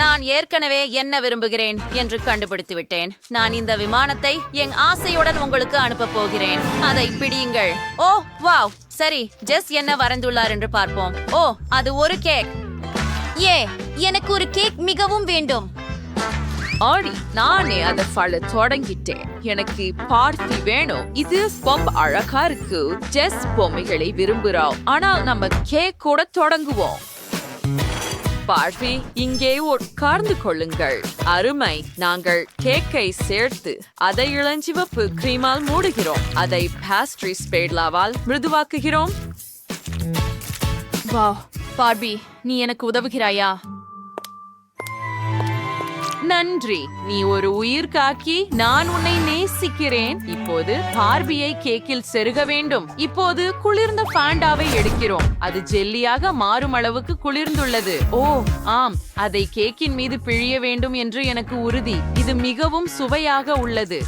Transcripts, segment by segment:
நான் ஏற்கனவே என்ன விரும்புகிறேன் என்று கண்டுபிடித்து விட்டேன் நான் இந்த விமானத்தை என் ஆசையுடன் உங்களுக்கு அனுப்ப போகிறேன். அதை பிடியுங்கள். Oh wow. சரி ஜெஸ் என்ன வரைந்துள்ளார் என்று பார்ப்போம். ஓ அது ஒரு கேக். ஏ எனக்கு ஒரு கேக் மிகவும் வேண்டும். ஆடி நானே அதை பழ தொடங்கிட்டேன். எனக்கு பார்ட்டி வேணும். இது ரொம்ப அழகா இருக்கு. ஜெஸ் பொம்மைகளை விரும்புறோம் ஆனால் நம்ம கேக் கூட தொடங்குவோம். பார்வி இங்கே உட்கார்ந்து கொள்ளுங்கள். அருமை நாங்கள் கேக்கை சேர்த்து அதை இளஞ்சிவப்பு கிரீமால் மூடுகிறோம். அதை பாஸ்ட்ரி ஸ்பேட்லாவால் மிருதுவாக்குகிறோம். வா பார்பி நீ எனக்கு உதவுகிறாயா? நன்றி. நீ ஒரு உயிர் காக்கி நான் உன்னை நேசிக்கிறேன். இப்போது பார்பியை கேக்கில் செருக வேண்டும். இப்போது குளிர்ந்த பாண்டாவை எடுக்கிறோம். அது ஜெல்லியாக மாறும் அளவுக்கு குளிர்ந்துள்ளது. ஓ ஆம். அதை கேக்கின் மீது பிழிய வேண்டும் என்று எனக்கு உறுதி. இது மிகவும் சுவையாக உள்ளது.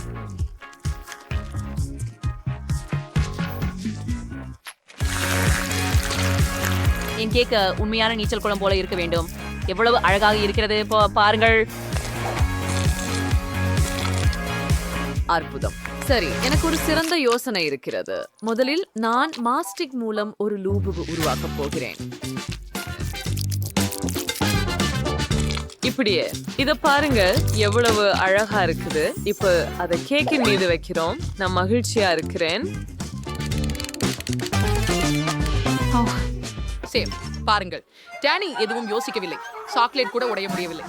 என் கேக்க உண்மையான நீச்சல் குளம் போல இருக்க வேண்டும். எவ்வளவு அழகாக இருக்கிறது. பாருங்கள். அற்புதம். சரி எனக்கு ஒரு சிறந்த யோசனை இருக்கிறது. முதலில் நான் மாஸ்டிக் மூலம் ஒரு லூபு உருவாக்க போகிறேன். இப்படியே இத பாருங்க எவ்வளவு அழகா இருக்குது. இப்ப அத கேக்கின் மீது வைக்கிறோம். நான் மகிழ்ச்சியா இருக்கிறேன். சேம் பாருங்கள். டேனி எதுவும் யோசிக்கவில்லை. சாக்லேட் கூட உடைய முடியவில்லை.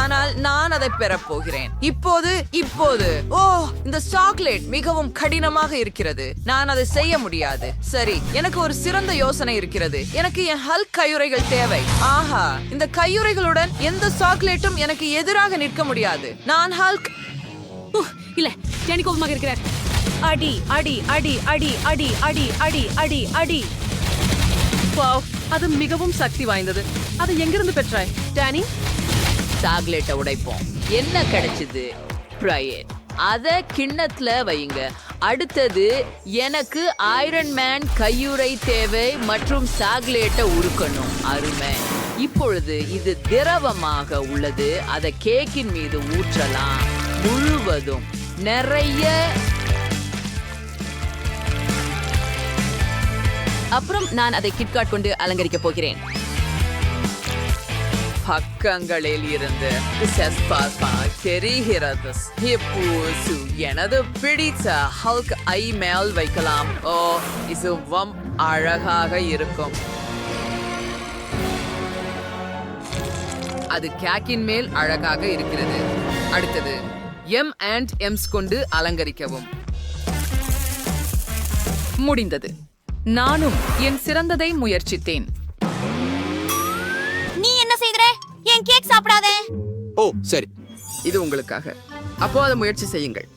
ஆனால் நான் அதை பெறப் போகிறேன். இப்போது இப்போது. ஓ இந்த சாக்லேட் மிகவும் கடினமாக இருக்கிறது. நான் அதை செய்ய முடியாது. சரி எனக்கு ஒரு சிறந்த யோசனை இருக்கிறது. எனக்கு என் ஹல்க் கையுறைகள் தேவை. ஆஹா இந்த கையுறைகளுடன் எந்த சாக்லேட்டும் எனக்கு எதிராக நிற்க முடியாது. நான் ஹல்க் இல்ல டேனி கோபமாக இருக்கிறார். அடி அடி அடி அடி அடி அடி அடி அடி அடி. வாவ் அது மிகவும் சக்தி வாய்ந்தது. அதை எங்கிருந்து பெற்றாய் டேனி? சாக்லேட்டை உடைப்போம். என்ன கிடைச்சது? ப்ரையர் அதை கிண்ணத்துல வையுங்க. அடுத்தது எனக்கு ஐரன் மேன் கையுறை தேவை மற்றும் சாக்லேட்டை உருக்கணும். அருமை. இப்பொழுது இது திரவமாக உள்ளது. அதை கேக்கின் மீது ஊற்றலாம். முழுவதும். நிறைய அப்புறம் நான் அதை கிட்காட் கொண்டு அலங்கரிக்க போகிறேன். பக்கங்களில் இருந்து செஸ்பாஸ்பா தெரிகிறது. இப்போது எனது பிடித்த ஹல்க் ஐ மேல் வைக்கலாம். ஓ இதுவும் அழகாக இருக்கும். அது கேக்கின் மேல் அழகாக இருக்கிறது. அடுத்தது எம் அண்ட் எம்ஸ் கொண்டு அலங்கரிக்கவும். முடிந்தது. நானும் என் சிறந்ததை முயற்சித்தேன். என் கேக் சாப்பிடாதே? ஓ சரி. இது உங்களுக்காக. அப்போ அதை முயற்சி செய்யுங்கள்.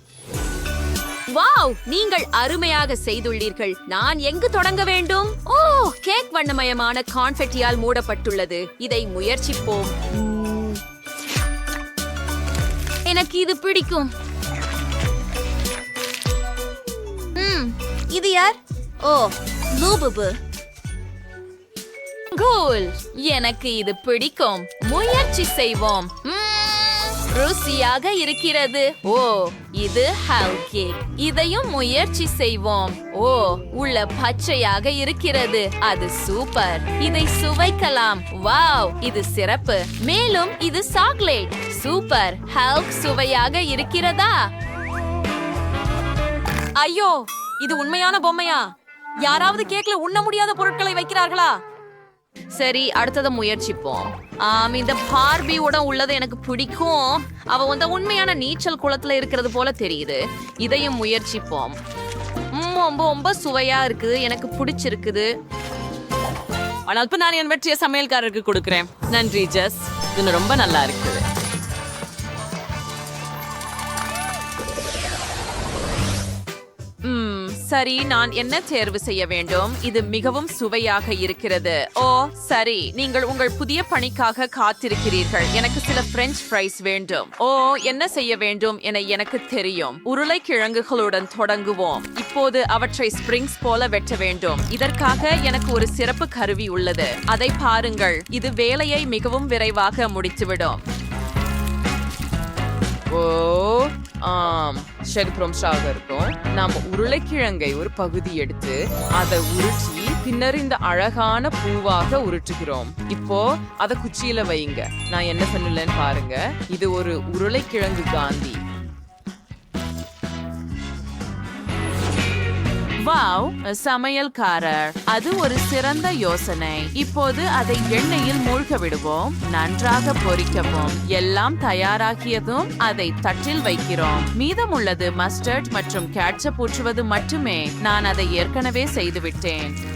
வாவ் நீங்கள் அருமையாக செய்துள்ளீர்கள். நான் எங்கு தொடங்க வேண்டும்? ஓ கேக் வண்ணமயமான கான்ஃபெட்டியால் மூடப்பட்டுள்ளது. இதை முயற்சிப்போம். எனக்கு இது பிடிக்கும். ம் இது யார்? ஓ லூபுபு. கூல் எனக்கு இது பிடிக்கும். முயற்சி செய்வோம். ருசியாக இருக்கிறது. ஓ இது ஹல் கேக் இதையும் முயற்சி செய்வோம். ஓ உள்ள பச்சையாக இருக்கிறது. அது சூப்பர் இதை சுவைக்கலாம். வாவ் இது சிறப்பு. மேலும் இது சாக்லேட் சூப்பர் ஹல்க் சுவையாக இருக்கிறதா? ஐயோ இது உண்மையான பொம்மையா? யாராவது கேக்ல உண்ண முடியாத பொருட்களை வைக்கிறார்களா? சரி அடுத்ததை முயற்சிப்போம். ஆம் இந்த பார்பியோட உள்ளது எனக்கு பிடிக்கும். அவ வந்து உண்மையான நீச்சல் குளத்துல இருக்கிறது போல தெரியுது. இதையும் முயற்சிப்போம். ரொம்ப ரொம்ப சுவையா இருக்குது எனக்கு பிடிச்சிருக்குது. ஆனால் இப்ப நான் என் வெற்றிய சமையல்காரருக்கு கொடுக்குறேன். நன்றி ஜஸ். இது ரொம்ப நல்லா இருக்குது. சரி நான் என்ன தேர்வு செய்ய வேண்டும்? இது மிகவும் சுவையாக இருக்கிறது. ஓ சரி நீங்கள் உங்கள் புதிய பணிக்காக காத்திருக்கிறீர்கள். எனக்கு சில பிரெஞ்ச் ஃப்ரைஸ் வேண்டும். ஓ என்ன செய்ய வேண்டும் என எனக்கு தெரியும். உருளைக்கிழங்குகளுடன் தொடங்குவோம். இப்போது அவற்றை ஸ்பிரிங்ஸ் போல வெட்ட வேண்டும். இதற்காக எனக்கு ஒரு சிறப்பு கருவி உள்ளது. அதை பாருங்கள். இது வேலையை மிகவும் விரைவாக முடித்துவிடும். ஓ ஆம். ஷெல்ப்ரம்ஸாக இருக்கும் நாம் உருளைக்கிழங்கை ஒரு பகுதி எடுத்து அதை உருட்டி பின்னர் இந்த அழகான பூவாக உருட்டுகிறோம். இப்போ அத குச்சியில வைங்க நான் என்ன பண்ணலன்னு பாருங்க. இது ஒரு உருளைக்கிழங்கு காந்தி. வாவ் சமையல்காரர். அது ஒரு சிறந்த யோசனை. இப்போது அதை எண்ணெயில் மூழ்க விடுவோம். நன்றாக பொரிக்கவும் எல்லாம் தயாராகியதும் அதை தட்டில் வைக்கிறோம். மீதமுள்ளது மஸ்டர்ட் மற்றும் கேட்சப் ஊற்றுவது மட்டுமே. நான் அதை ஏற்கனவே செய்துவிட்டேன்.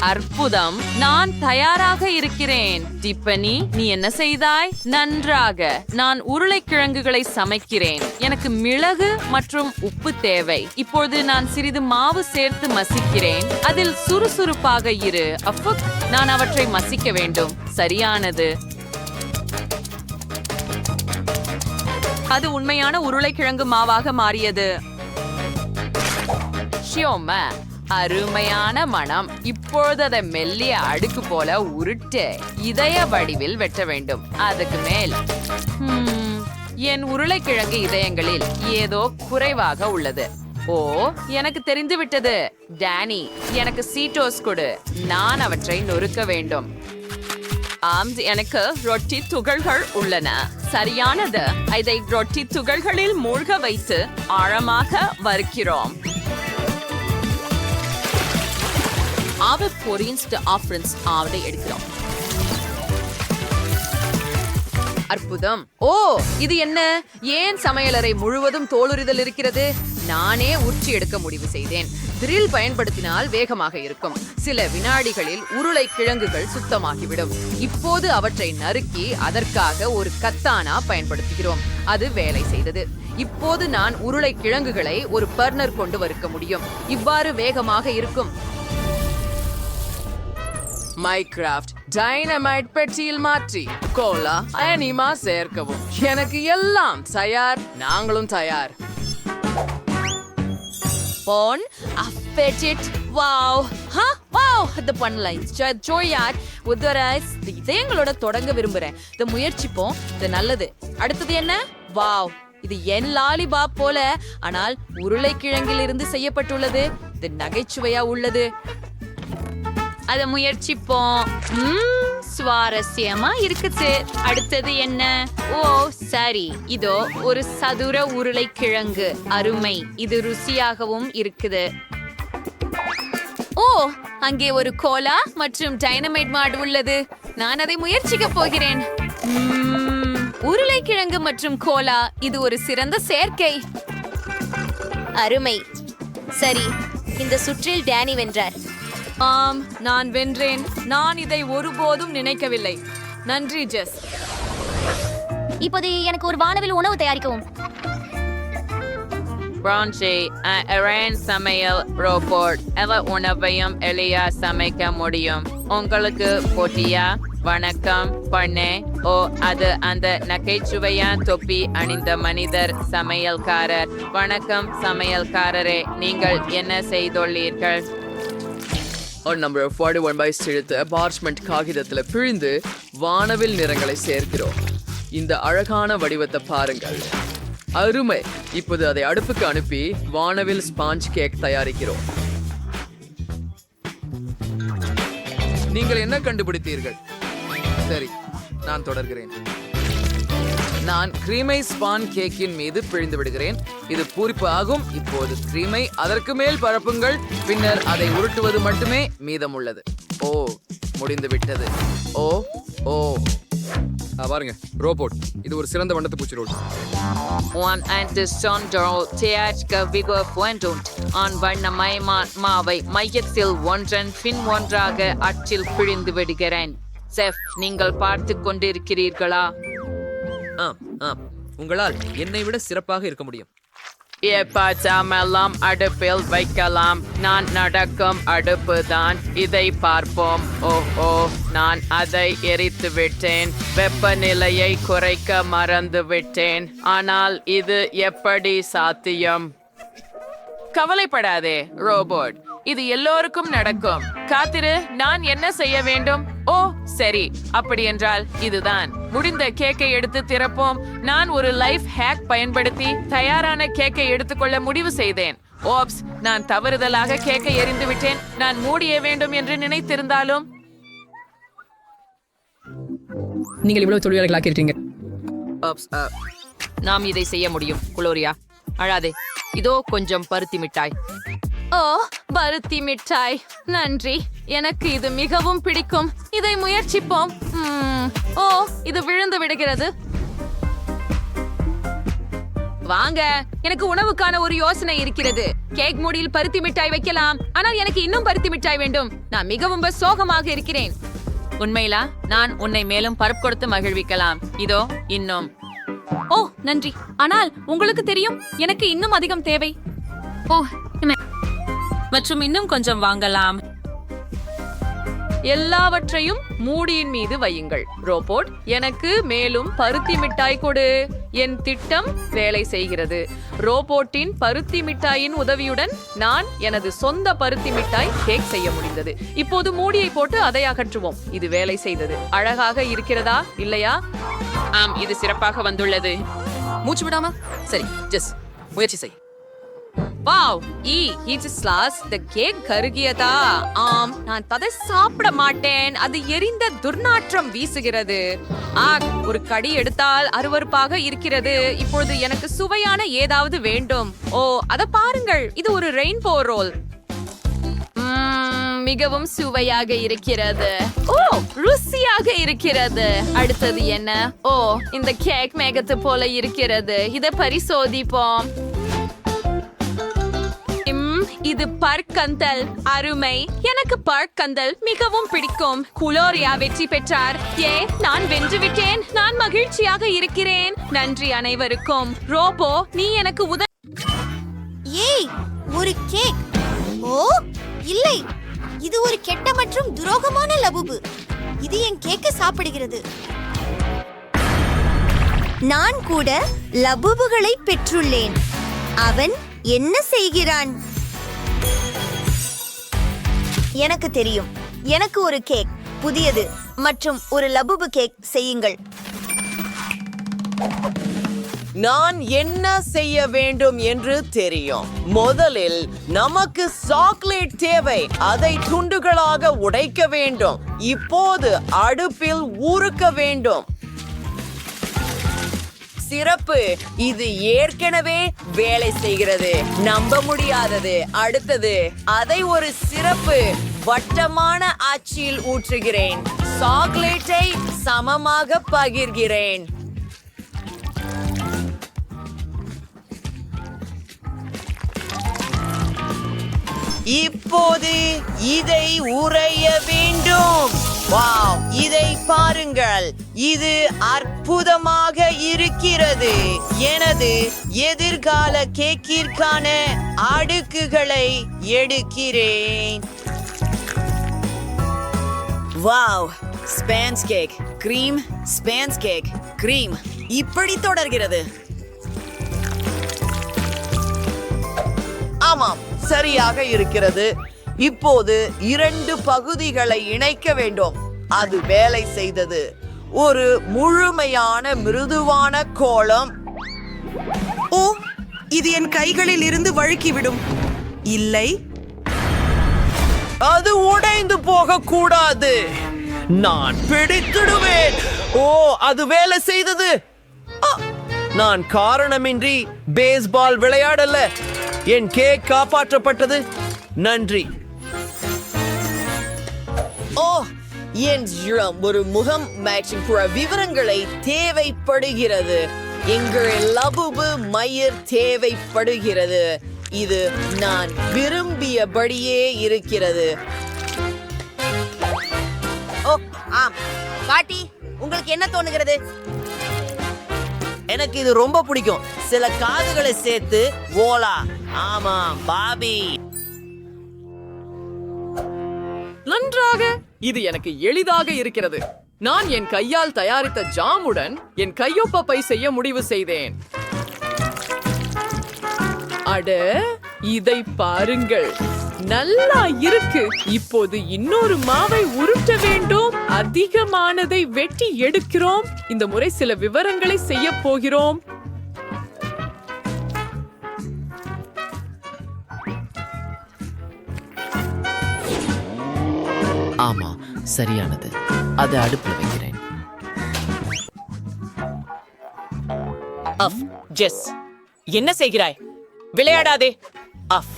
அற்புதம். நான் தயாராக இருக்கிறேன். டிப்பனி நீ என்ன செய்தாய்? நன்றாக. நான் உருளைக்கிழங்குகளை சமைக்கிறேன். எனக்கு மிளகு மற்றும் உப்பு தேவை. இப்போது நான் சிறிது மாவு சேர்த்து மசிக்கிறேன். அதில் சுறுசுறுப்பாக இரு. அஃபுக் நான் அவற்றை மசிக்க வேண்டும். சரியானது. அது உண்மையான உருளைக்கிழங்கு மாவாக மாறியது. ஷியோமா. அருமையான மனம் இப்பொழுது அதை மெல்லிய அடுக்கு போல உருட்டு இதய வடிவில் வெட்ட வேண்டும். அதுக்கு மேல் என் உருளைக்கிழங்கு இதயங்களில் ஏதோ குறைவாக உள்ளது. ஓ எனக்கு தெரிந்து விட்டது டேனி எனக்கு சீட்டோஸ் கொடு. நான் அவற்றை நொறுக்க வேண்டும். ஆம் எனக்கு ரொட்டி துகள்கள் உள்ளன. சரியானது. இதை ரொட்டி துகள்களில் மூழ்க வைத்து ஆழமாக வறுக்கிறோம். ஆவ பொரின்ஸ்ட் ஆஃப்ரன்ஸ் ஆவடை எடுக்கிறோம். அற்புதம். ஓ இது என்ன? ஏன் சமையலறை முழுவதும் தோலுரிதல் இருக்கிறது? நானே உச்சி எடுக்க முடிவு செய்தேன். த்ரில் பயன்படுத்தினால் வேகமாக இருக்கும். சில வினாடிகளில் உருளை கிழங்குகள் சுத்தமாகிவிடும். இப்போது அவற்றை நறுக்கி அதற்காக ஒரு கத்தானா பயன்படுத்துகிறோம். அது வேலை செய்தது. இப்போது நான் உருளை கிழங்குகளை ஒரு பர்னர் கொண்டு வறுக்க முடியும். இவ்வாறு வேகமாக இருக்கும். மைக்ராஃப்ட் டைனமைட் பெட்டியில் மாற்றி கோலா அனிமா சேர்க்கவும். எனக்கு எல்லாம் தயார் நாங்களும் தயார். Bon appetit wow ha wow அது பண்ணல ஜோயாட் உதரைஸ் இதயங்களோட தொடங்க விரும்புறேன். இதை முயற்சிப்போம். இது நல்லது. அடுத்தது என்ன? வாவ் இது என் லாலிபாப் போல ஆனால் உருளைக்கிழங்கில் இருந்து செய்யப்பட்டுள்ளது. இது நகைச்சுவையா உள்ளது. அதை முயற்சிப்போம். சுவாரஸ்யமா இருக்குது. அடுத்தது என்ன? ஓ சரி. இதோ ஒரு சதுர உருளைக்கிழங்கு. அருமை. இது ருசியாகவும் இருக்குது. ஓ அங்கே ஒரு கோலா மற்றும் டைனமைட் மாடு உள்ளது. நான் அதை முயற்சிக்க போகிறேன். உருளைக்கிழங்கு மற்றும் கோலா. இது ஒரு சிறந்த சேர்க்கை. அருமை. சரி இந்த சுற்றில் டேனி வென்றார். ஆம் நான் வென்றேன். நான் இதை ஒருபோதும் நினைக்கவில்லை. நன்றி ஜெஸ். இப்போது எனக்கு ஒரு வானவில் உணவு தயாரிக்கவும். பிரான்சி அரேன் சமையல் ரோபோட் எவ உணவையும் எளியா சமைக்க முடியும். உங்களுக்கு போட்டியா வணக்கம் பண்ணே ஓ அது அந்த நகைச்சுவையா தொப்பி அணிந்த மனிதர் சமையல்காரர். வணக்கம் சமையல்காரரே நீங்கள் என்ன செய்துள்ளீர்கள்? ஒரு நம்பர் ஃபார்ட்டி ஒன் பை எடுத்து பார்ச்மெண்ட் காகிதத்தில் பிழிந்து வானவில் நிறங்களை சேர்க்கிறோம். இந்த அழகான வடிவத்தை பாருங்கள். அருமை. இப்போது அதை அடுப்புக்கு அனுப்பி வானவில் ஸ்பாஞ்ச் கேக் தயாரிக்கிறோம். நீங்கள் என்ன கண்டுபிடித்தீர்கள்? சரி நான் தொடர்கிறேன். நான் கிரீமை ஸ்பான் கேக்கின் மீது பிழிந்து விடுகிறேன். இது பூரிப்பு ஆகும் இப்போது கிரீமை அதற்கு மேல் பரப்புங்கள். பின்னர் அதை உருட்டுவது மட்டுமே மீதமுள்ளது. ஓ முடிந்து விட்டது. ஓ ஓ. பாருங்க. ரோபோட் இது ஒரு சிறந்த வண்ணத்து பூச்சி role One and Sondro Teachka Vigor Fuentunt ஆண் வண்ணமயமான மாவை மையத்தில் ஒன்றன் பின் ஒன்றாக அச்சில் பிழிந்து விடுகிறேன். செஃப் நீங்கள் பார்த்து கொண்டிருக்கிறீர்களா? ஆம் ஆம். உங்களால் என்னை விட சிறப்பாக இருக்க முடியும். எப்பச்சாமெல்லாம் அடுப்பில் வைக்கலாம். நான் நடக்கும் அடுப்பு தான் இதை பார்ப்போம். ஓ ஓ நான் அதை எரித்து விட்டேன். வெப்பநிலையை குறைக்க மறந்து விட்டேன். ஆனால் இது எப்படி சாத்தியம்? கவலைப்படாதே ரோபோட். இது எல்லோருக்கும் நடக்கும். காத்திரு நான் என்ன செய்ய வேண்டும்? ஓ சரி. அப்படி என்றால் இதுதான். முடிந்த கேக்கை எடுத்து திறப்போம். நான் ஒரு லைஃப் ஹேக் பயன்படுத்தி தயாரான கேக்கை எடுத்துக்கொள்ள முடிவு செய்தேன். ஓப்ஸ் நான் தவறுதலாக கேக்கை எறிந்து விட்டேன். நான் மூடிய வேண்டும் என்று நினைத்திருந்தாலும். நீங்கள் இவ்வளவு தொழிலாளர்களாக இருக்கீங்க நாம் இதை செய்ய முடியும். குளோரியா அழாதே. இதோ கொஞ்சம் பருத்தி மிட்டாய். ஓ பருத்தி மிட்டாய். நன்றி. எனக்கு இது மிகவும் பிடிக்கும். இதை முயற்சிப்போம். ஓ இது விழுந்து விடுகிறது. வாங்க. எனக்கு உணவுக்கான ஒரு யோசனை இருக்கிறது. கேக் மூடியில் பருத்தி மிட்டாய் வைக்கலாம். ஆனால் எனக்கு இன்னும் பருத்தி மிட்டாய் வேண்டும். நான் மிகவும் சோகமாக இருக்கிறேன். உண்மையிலா? நான் உன்னை மேலும் பருப்பு கொடுத்து மகிழ்விக்கலாம். இதோ இன்னும். ஓ நன்றி. ஆனால் உங்களுக்கு தெரியும் எனக்கு இன்னும் அதிகம் தேவை. ஓ மற்றும் இன்னும் கொஞ்சம் வாங்கலாம். எல்லாவற்றையும் மூடியின் மீது வையுங்கள். ரோபோட் எனக்கு மேலும் பருத்தி மிட்டாய் கொடு. என் திட்டம் வேலை செய்கிறது. ரோபோட்டின் பருத்தி மிட்டாயின் உதவியுடன் நான் எனது சொந்த பருத்தி மிட்டாய் கேக் செய்ய முடிந்தது. இப்போது மூடியை போட்டு அதை அகற்றுவோம். இது வேலை செய்தது. அழகாக இருக்கிறதா? இல்லையா? ஆம் இது சிறப்பாக வந்துள்ளது. மூச்சு விடாம? சரி ஜஸ். முயற்சி செய். வாவ் ஈ ஹீஜஸ்லாஸ் த கேக் கருகியதா? ஆம் நான் அதை சாப்பிட மாட்டேன். அது எரிந்த துர்நாற்றம் வீசுகிறது. ஆ ஒரு கடி எடுத்தால் அருவருப்பாக இருக்கிறது. இப்பொழுது எனக்கு சுவையான ஏதாவது வேண்டும். ஓ அத பாருங்கள். இது ஒரு ரெயின்போ ரோல் மிகவும் சுவையாக இருக்கிறது. ஓ ருசியாக இருக்கிறது. அடுத்தது என்ன? ஓ இந்த கேக் மேகத்து போல இருக்கிறது. இதை பரிசோதிப்போம். இது பற்கந்தல் அருமை. எனக்கு பற்கந்தல் மிகவும் பிடிக்கும். குளோரியா வெற்றி பெற்றார். ஏ நான் வென்று விட்டேன். நான் மகிழ்ச்சியாக இருக்கிறேன். நன்றி அனைவருக்கும். ரோபோ நீ எனக்கு உத ஏய் ஒரு கேக். ஓ இல்லை. இது ஒரு கெட்ட மற்றும் துரோகமான லபுபு. இது என் கேக்க சாப்பிடுகிறது. நான் கூட லபுபுகளை பெற்றுள்ளேன். அவன் என்ன செய்கிறான்? எனக்கு தெரியும். எனக்கு ஒரு கேக் புதியது மற்றும் ஒரு லபுபு கேக் செய்யுங்கள். நான் என்ன செய்ய வேண்டும் என்று தெரியும். முதலில் நமக்கு சாக்லேட் தேவை. அதை துண்டுகளாக உடைக்க வேண்டும். இப்போது அடுப்பில் ஊறுக்க வேண்டும். சிறப்பு. இது ஏற்கனவே வேலை செய்கிறது. நம்ப முடியாதது. அடுத்தது அதை ஒரு சிறப்பு. வட்டமான ஆட்சியில் ஊற்றுகிறேன். சாக்லேட்டை சமமாக பகிர்கிறேன். இப்போது இதை உறைய வேண்டும். வாவ் இதை பாருங்கள். இது அற்புதமாக இருக்கிறது. எனது எதிர்கால கேக்கிற்கான அடுக்குகளை எடுக்கிறேன். Wow sponge cake cream sponge cake cream. இப்படி தொடர்கிறது. ஆமாம் சரியாக இருக்கிறது. இப்போது இரண்டு பகுதிகளை இணைக்க வேண்டும். அது வேலை செய்தது. ஒரு முழுமையான மிருதுவான கோலம். ஓ இது என் கைகளில் இருந்து வழுக்கிவிடும். இல்லை அது உடைந்து போக கூடாது நான் பிடித்திடுவேன். ஓ அது வேலை செய்தது. ஆ, நான் காரணமின்றி பேஸ்பால் விளையாடல. என் கேக் காப்பாற்றப்பட்டது. நன்றி. ஓ என் ஜிரம் ஒரு முகம் மேட்சிங் புற விவரங்களை தேவைப்படுகிறது. எங்கள் லபுபு மயிர் தேவைப்படுகிறது. இது நான் விரும்பியபடியே இருக்கிறது. ஓ ஆம். பாட்டி உங்களுக்கு என்ன தோணுகிறது? எனக்கு இது ரொம்ப பிடிக்கும். சில காதுகளை சேர்த்து ஓலா. ஆமாம் பாபி. நன்றாக. இது எனக்கு எளிதாக இருக்கிறது. நான் என் கையால் தயாரித்த ஜாமுடன் என் கையொப்பப்பை செய்ய முடிவு செய்தேன். அட இதை பாருங்கள். நல்லா இருக்கு. இப்போது இன்னொரு மாவை உருட்ட வேண்டும். அதிகமானதை வெட்டி எடுக்கிறோம். இந்த முறை சில விவரங்களை செய்ய போகிறோம். ஆமா சரியானது. அதை அடுப்புல வைக்கிறேன். அஃப் ஜெஸ். என்ன செய்கிறாய்? விளையாடாதே. ஆஃப்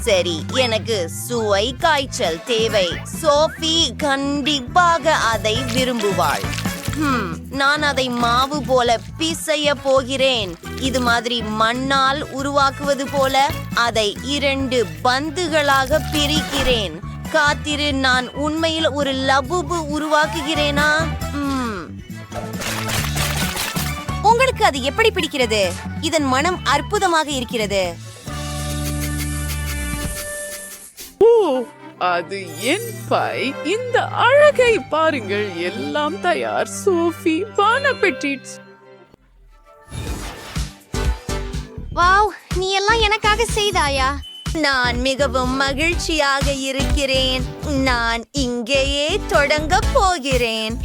சரி எனக்கு சுவை காய்ச்சல் தேவை. சோஃபி கண்டிப்பாக அதை விரும்புவாள். நான் அதை மாவு போல பிசைய போகிறேன். இது மாதிரி மண்ணால் உருவாக்குவது போல அதை இரண்டு பந்துகளாக பிரிக்கிறேன். காத்திரு நான் உண்மையில் ஒரு லபுபு உருவாக்குகிறேனா? உங்களுக்கு அது எப்படி பிடிக்கிறது? இதன் மனம் அற்புதமாக இருக்கிறது. ஓ அது என் பை. இந்த அழகை பாருங்கள். எல்லாம் தயார். சோஃபி பான பெட்டிட்ஸ் வாவ் நீ எல்லாம் எனக்காக செய்தாயா? நான் மிகவும் மகிழ்ச்சியாக இருக்கிறேன். நான் இங்கேயே தொடங்க போகிறேன்.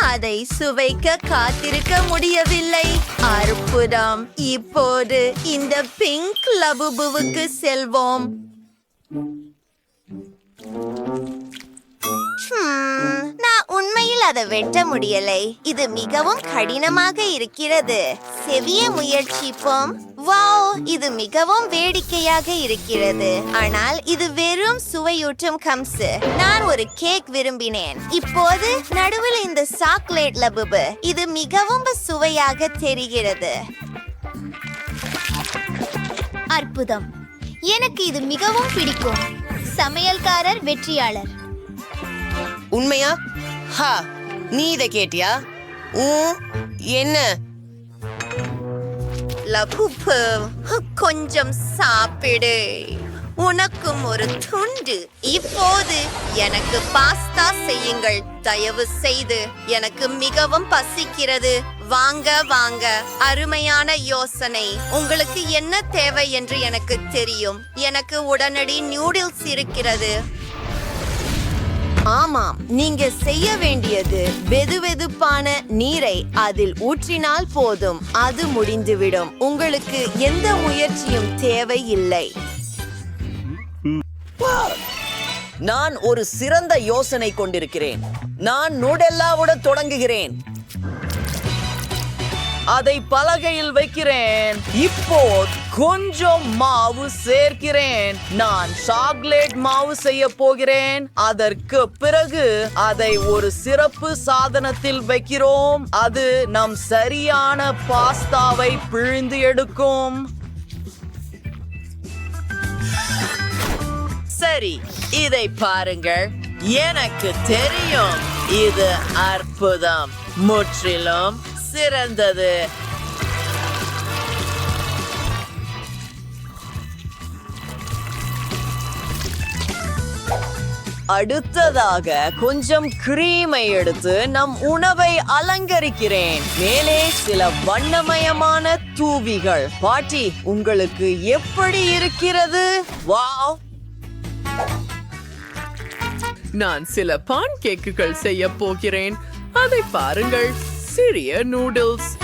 அதை சுவைக்க காத்திருக்க முடியவில்லை. அற்புதம். இப்போது இந்த பிங்க் லபுபுவுக்கு செல்வோம். நான் உண்மையில் அதை வெட்ட முடியலை. இது மிகவும் கடினமாக இருக்கிறது. செவிய முயற்சிப்போம். வாவ் இது மிகவும் வேடிக்கையாக இருக்கிறது. ஆனால் இது வெறும் சுவையூட்டும் கம்சு. நான் ஒரு கேக் விரும்பினேன். இப்போது நடுவில் இந்த சாக்லேட் லபுபு இது மிகவும் சுவையாக தெரிகிறது. அற்புதம். எனக்கு இது மிகவும் பிடிக்கும். சமையல்காரர் வெற்றியாளர். உண்மையா? ஹா நீ இதை கேட்டியா? ஊ என்ன? லபுப்பு கொஞ்சம் சாப்பிடு. உனக்கும் ஒரு துண்டு. இப்போது எனக்கு பாஸ்தா செய்யுங்கள். தயவு செய்து எனக்கு மிகவும் பசிக்கிறது. வாங்க வாங்க. அருமையான யோசனை. உங்களுக்கு என்ன தேவை என்று எனக்கு தெரியும். எனக்கு உடனடி நியூடில்ஸ் இருக்கிறது. ஆமாம் நீங்க செய்ய வேண்டியது வெதுவெதுப்பான நீரை அதில் ஊற்றினால் போதும். அது முடிந்துவிடும். உங்களுக்கு எந்த முயற்சியும் தேவையில்லை. நான் ஒரு சிறந்த யோசனை கொண்டிருக்கிறேன். நான் நூடெல்லாவுடன் தொடங்குகிறேன். அதை பலகையில் வைக்கிறேன். இப்போ கொஞ்சம் மாவு சேர்க்கிறேன். நான் சாக்லேட் மாவு செய்ய போகிறேன். அதற்கு பிறகு அதை ஒரு சிறப்பு சாதனத்தில் வைக்கிறோம். அது நம் சரியான பாஸ்தாவை பிழிந்து எடுக்கும். சரி இதை பாருங்கள். எனக்கு தெரியும். இது அற்புதம். முற்றிலும் சிறந்தது. அடுத்ததாக கொஞ்சம் கிரீமை எடுத்து நம் உணவை அலங்கரிக்கிறேன். மேலே சில வண்ணமயமான தூவிகள். பாட்டி உங்களுக்கு எப்படி இருக்கிறது? வாவ்! நான் சில பான் கேக்குகள் செய்ய போகிறேன். அதை பாருங்கள். சிறிய நூடுல்ஸ்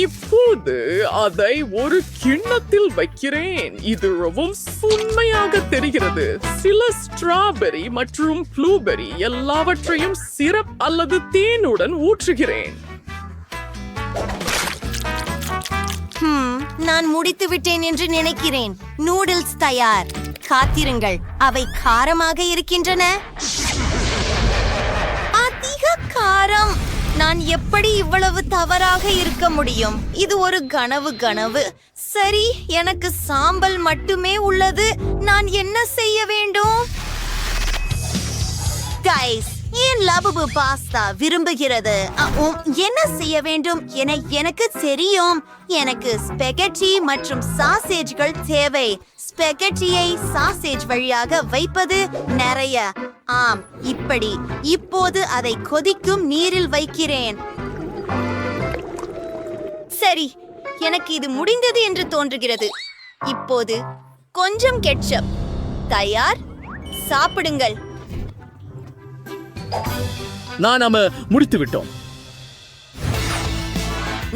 இப்போது அதை ஒரு கிண்ணத்தில் வைக்கிறேன். இது ரொம்ப உண்மையாக தெரிகிறது. சில ஸ்ட்ராபெரி மற்றும் ப்ளூபெரி எல்லாவற்றையும் சிரப் அல்லது தேனுடன் ஊற்றுகிறேன். நான் முடித்து விட்டேன் என்று நினைக்கிறேன். நூடுல்ஸ் தயார். காத்திருங்கள். அவை காரமாக இருக்கின்றன. அதிக காரம். நான் எப்படி இவ்வளவு தவறாக இருக்க முடியும்? இது ஒரு கனவு கனவு. சரி எனக்கு சாம்பல் மட்டுமே உள்ளது. நான் என்ன செய்ய வேண்டும்? கைஸ் ஏன் லபுபு பாஸ்தா விரும்புகிறது? என்ன செய்ய வேண்டும் என எனக்கு தெரியும். எனக்கு ஸ்பெகட்டி மற்றும் சாசேஜ்கள் தேவை. ஸ்பெகட்டியை சாசேஜ் வழியாக வைப்பது நிறைய. ஆம் இப்படி. இப்போது அதை கொதிக்கும் நீரில் வைக்கிறேன். சரி எனக்கு இது முடிந்தது என்று தோன்றுகிறது. இப்போது கொஞ்சம் கெட்சப். தயார்? சாப்பிடுங்கள். நான் நாம முடித்து விட்டோம்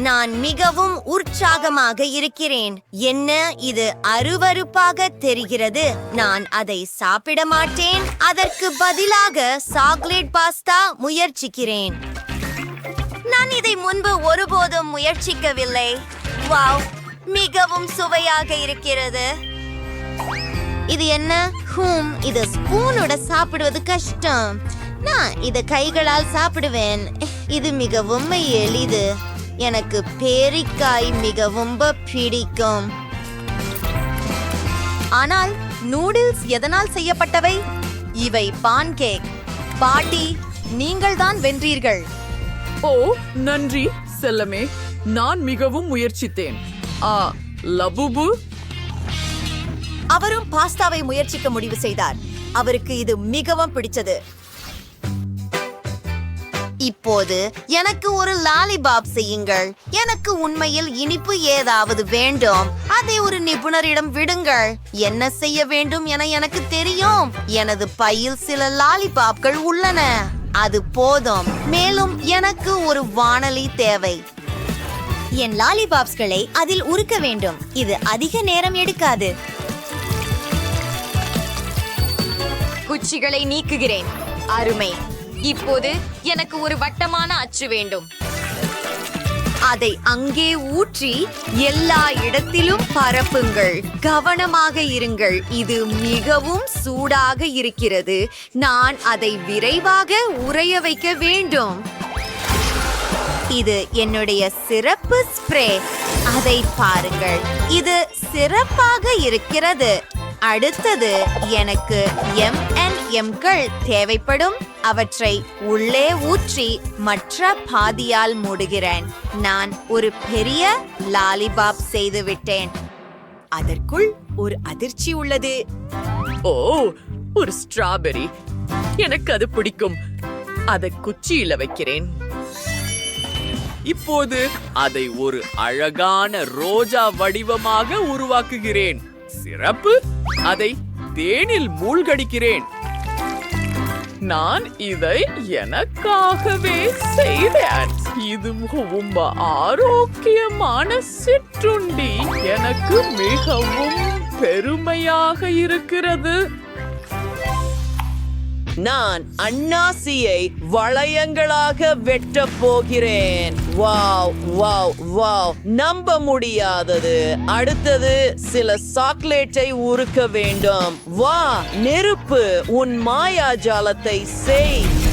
நான் மிகவும் உற்சாகமாக இருக்கிறேன். என்ன இது அருவருப்பாக தெரிகிறது? நான் அதை சாப்பிட மாட்டேன். அதற்கு பதிலாக சாக்லேட் பாஸ்தா முயற்சிக்கிறேன். நான் இதை முன்பு ஒருபோதும் முயற்சிக்கவில்லை. வாவ் மிகவும் சுவையாக இருக்கிறது. இது என்ன? ஹூம் இது ஸ்பூனோட சாப்பிடுவது கஷ்டம். நான் இதை கைகளால் சாப்பிடுவேன். இது மிகவும் எளிது. எனக்கு பேரிக்காய் மிகவும் பிடிக்கும். ஆனால் நூடுல்ஸ் எதனால் செய்யப்பட்டவை? இவை பான்கேக் பாட்டி நீங்கள் தான் வென்றீர்கள். ஓ நன்றி செல்லமே. நான் மிகவும் முயற்சித்தேன். ஆ லபுபு? அவரும் பாஸ்தாவை முயற்சிக்க முடிவு செய்தார். அவருக்கு இது மிகவும் பிடிச்சது. இப்போது எனக்கு ஒரு லாலிபாப் செய்யுங்கள். எனக்கு உண்மையில் இனிப்பு ஏதாவது வேண்டும். அதை ஒரு நிபுணரிடம் விடுங்கள். என்ன செய்ய வேண்டும் என எனக்கு தெரியும். எனது பையில் சில லாலிபாப்கள் உள்ளன. அது போதும். மேலும் எனக்கு ஒரு வானொலி தேவை. என் லாலிபாப்ஸ்களை அதில் உருக்க வேண்டும். இது அதிக நேரம் எடுக்காது. குச்சிகளை நீக்குகிறேன். அருமை. இப்போது எனக்கு ஒரு வட்டமான அச்சு வேண்டும். அதை அங்கே ஊற்றி எல்லா இடத்திலும் பரப்புங்கள். கவனமாக இருங்கள். இது மிகவும் சூடாக இருக்கிறது. நான் அதை விரைவாக உறைய வைக்க வேண்டும். இது என்னுடைய சிறப்பு ஸ்ப்ரே. அதை பாருங்கள். இது சிறப்பாக இருக்கிறது. அடுத்தது எனக்கு எம் என் எம்கள் தேவைப்படும். அவற்றை உள்ளே ஊற்றி மற்ற பாதியால் மூடுகிறேன். நான் ஒரு பெரிய லாலிபாப் செய்து விட்டேன். அதற்குள் ஒரு அதிர்ச்சி உள்ளது. ஓ ஒரு ஸ்ட்ராபெரி. எனக்கு அது பிடிக்கும். அதை குச்சியில வைக்கிறேன். இப்போது அதை ஒரு அழகான ரோஜா வடிவமாக உருவாக்குகிறேன். சிறப்பு. அதை தேனில் மூழ்கடிக்கிறேன். நான் இதை எனக்காகவே செய்தேன். இது மிகவும் ஆரோக்கியமான சிற்றுண்டி. எனக்கு மிகவும் பெருமையாக இருக்கிறது. நான் அன்னாசியை வளையங்களாக வெட்ட போகிறேன். Wow wow wow. நம்ப முடியாதது. அடுத்தது சில சாக்லேட்டை உருக்க வேண்டும். வா நெருப்பு உன் மாயாஜாலத்தை செய்.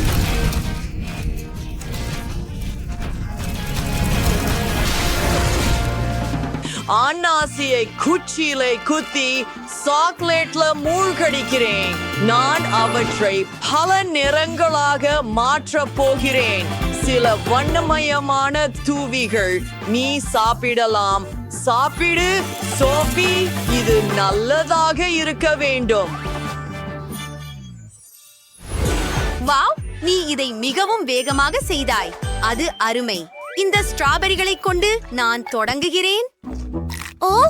அன்னாசியை குச்சியிலே குத்தி சாக்லேட்ல மூழ்கடிக்கிறேன். நான் அவற்றை பல நிறங்களாக மாற்றப் போகிறேன். சில வண்ணமயமான தூவிகள் நீ சாப்பிடலாம். சாப்பிடு சோஃபி. இது நல்லதாக இருக்க வேண்டும். வாவ் நீ இதை மிகவும் வேகமாக செய்தாய். அது அருமை. இந்த ஸ்ட்ராபெரிகளை கொண்டு நான் தொடங்குகிறேன். ஓ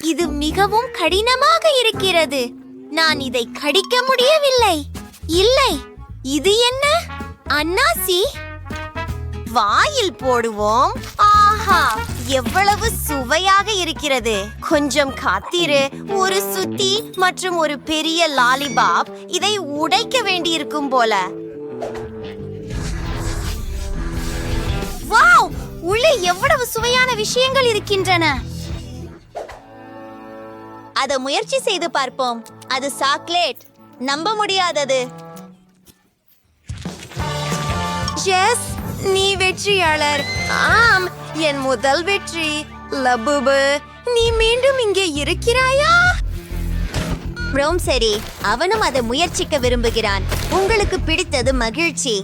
இது மிகவும் கடினமாக இருக்கிறது. நான் இதை கடிக்க முடியவில்லை. இல்லை இது என்ன? அன்னாசி வாயில் போடுவோம். ஆஹா எவ்வளவு சுவையாக இருக்கிறது. கொஞ்சம் காத்திரு. ஒரு சுத்தி மற்றும் ஒரு பெரிய லாலிபாப் இதை உடைக்க வேண்டியிருக்கும் போல. வாவ் உள்ளே எவ்வளவு சுவையான விஷயங்கள் இருக்கின்றன. அத முயற்சி செய்து பார்ப்போம். அது சாக்லேட். நம்ப முடியாதது. ஜெஸ் நீ வெற்றியாளர். ஆம் என் முதல் வெற்றி. லபுபு நீ மீண்டும் இங்கே இருக்கிறாயா? ரோம் சரி அவனும் அதை முயற்சிக்க விரும்புகிறான். உங்களுக்கு பிடித்தது மகிழ்ச்சி.